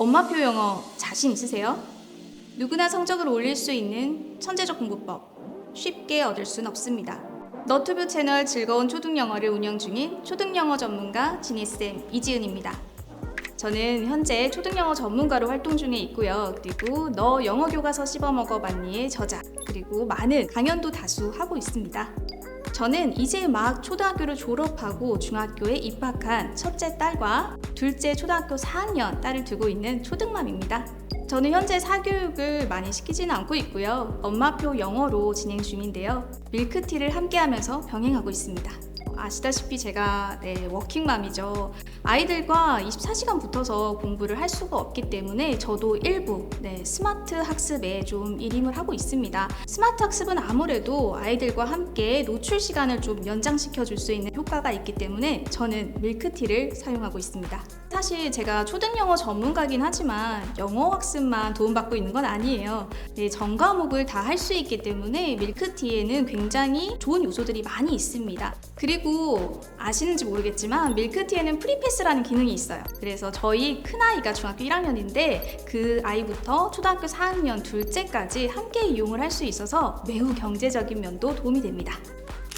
엄마표 영어 자신 있으세요? 누구나 성적을 올릴 수 있는 천재적 공부법 쉽게 얻을 순 없습니다. 너튜브 채널 즐거운 초등영어를 운영 중인 초등영어 전문가 지니쌤 이지은입니다. 저는 현재 초등영어 전문가로 활동 중에 있고요. 그리고 너 영어 교과서 씹어먹어 봤니의 저자 그리고 많은 강연도 다수 하고 있습니다. 저는 이제 막 초등학교를 졸업하고 중학교에 입학한 첫째 딸과 둘째 초등학교 4학년 딸을 두고 있는 초등맘입니다. 저는 현재 사교육을 많이 시키지는 않고 있고요. 엄마표 영어로 진행 중인데요. 밀크티를 함께하면서 병행하고 있습니다. 아시다시피 제가 네, 워킹맘이죠. 아이들과 24시간 붙어서 공부를 할 수가 없기 때문에 저도 일부 네, 스마트 학습에 좀 일임을 하고 있습니다. 스마트 학습은 아무래도 아이들과 함께 노출 시간을 좀 연장시켜 줄 수 있는 효과가 있기 때문에 저는 밀크티를 사용하고 있습니다. 사실 제가 초등 영어 전문가긴 하지만 영어 학습만 도움받고 있는 건 아니에요. 네, 전 과목을 다 할 수 있기 때문에 밀크티에는 굉장히 좋은 요소들이 많이 있습니다. 그리고 아시는지 모르겠지만 밀크티에는 프리패스라는 기능이 있어요. 그래서 저희 큰아이가 중학교 1학년인데 그 아이부터 초등학교 4학년 둘째까지 함께 이용을 할 수 있어서 매우 경제적인 면도 도움이 됩니다.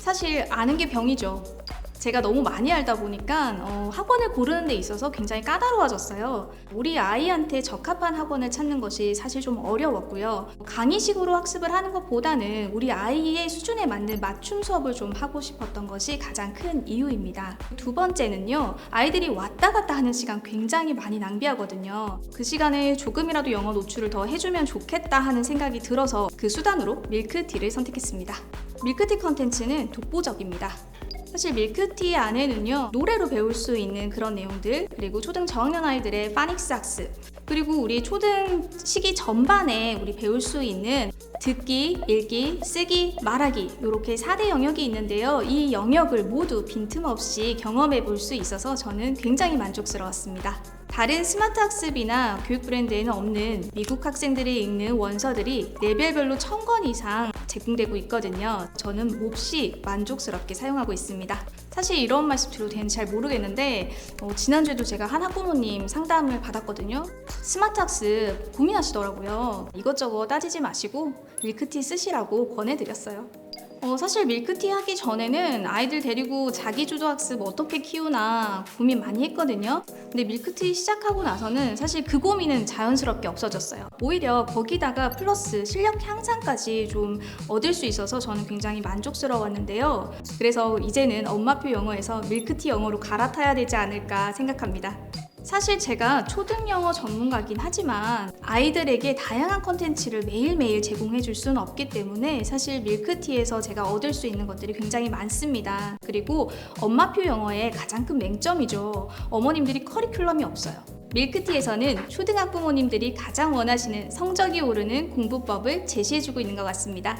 사실 아는 게 병이죠. 제가 너무 많이 알다 보니까 어, 학원을 고르는 데 있어서 굉장히 까다로워졌어요. 우리 아이한테 적합한 학원을 찾는 것이 사실 좀 어려웠고요. 강의식으로 학습을 하는 것보다는 우리 아이의 수준에 맞는 맞춤 수업을 좀 하고 싶었던 것이 가장 큰 이유입니다. 두 번째는요, 아이들이 왔다 갔다 하는 시간 굉장히 많이 낭비하거든요. 그 시간에 조금이라도 영어 노출을 더 해주면 좋겠다 하는 생각이 들어서 그 수단으로 밀크티를 선택했습니다. 밀크티 컨텐츠는 독보적입니다. 사실 밀크티 안에는요 노래로 배울 수 있는 그런 내용들 그리고 초등 저학년 아이들의 파닉스 학습 그리고 우리 초등 시기 전반에 우리 배울 수 있는 듣기, 읽기, 쓰기, 말하기 이렇게 4대 영역이 있는데요. 이 영역을 모두 빈틈없이 경험해 볼 수 있어서 저는 굉장히 만족스러웠습니다 다른 스마트 학습이나 교육 브랜드에는 없는 미국 학생들이 읽는 원서들이 레벨별로 1000권 이상 제공되고 있거든요. 저는 몹시 만족스럽게 사용하고 있습니다. 사실 이런 말씀 드려도 되는지 잘 모르겠는데 어, 지난주에도 제가 한 학부모님 상담을 받았거든요. 스마트 학습 고민하시더라고요. 이것저것 따지지 마시고 밀크티 쓰시라고 권해드렸어요. 어, 사실 밀크티 하기 전에는 아이들 데리고 자기주도 학습 어떻게 키우나 고민 많이 했거든요. 근데 밀크티 시작하고 나서는 사실 그 고민은 자연스럽게 없어졌어요. 오히려 거기다가 플러스 실력 향상까지 좀 얻을 수 있어서 저는 굉장히 만족스러웠는데요. 그래서 이제는 엄마표 영어에서 밀크티 영어로 갈아타야 되지 않을까 생각합니다. 사실 제가 초등 영어 전문가긴 하지만 아이들에게 다양한 컨텐츠를 매일매일 제공해 줄 수는 없기 때문에 사실 밀크티에서 제가 얻을 수 있는 것들이 굉장히 많습니다. 그리고 엄마표 영어의 가장 큰 맹점이죠. 어머님들이 커리큘럼이 없어요. 밀크티에서는 초등학 부모님들이 가장 원하시는 성적이 오르는 공부법을 제시해주고 있는 것 같습니다.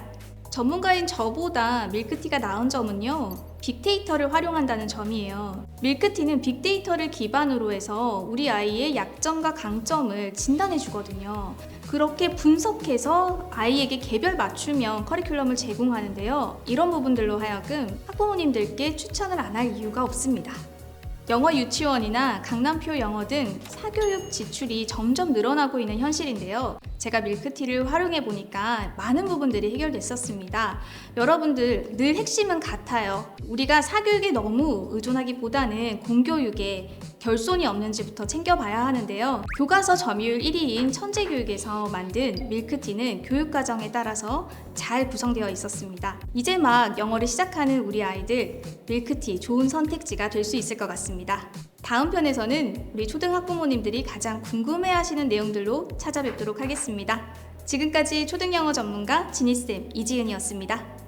전문가인 저보다 밀크티가 나은 점은요. 빅데이터를 활용한다는 점이에요. 밀크티는 빅데이터를 기반으로 해서 우리 아이의 약점과 강점을 진단해 주거든요. 그렇게 분석해서 아이에게 개별 맞춤형 커리큘럼을 제공하는데요. 이런 부분들로 하여금 학부모님들께 추천을 안 할 이유가 없습니다. 영어 유치원이나 강남표 영어 등 사교육 지출이 점점 늘어나고 있는 현실인데요. 제가 밀크티를 활용해 보니까 많은 부분들이 해결됐었습니다. 여러분들 늘 핵심은 같아요. 우리가 사교육에 너무 의존하기보다는 공교육에 결손이 없는지부터 챙겨봐야 하는데요. 교과서 점유율 1위인 천재교육에서 만든 밀크티는 교육과정에 따라서 잘 구성되어 있었습니다. 이제 막 영어를 시작하는 우리 아이들 밀크티 좋은 선택지가 될 수 있을 것 같습니다. 다음 편에서는 우리 초등학부모님들이 가장 궁금해하시는 내용들로 찾아뵙도록 하겠습니다. 지금까지 초등영어 전문가 지니쌤 이지은이었습니다.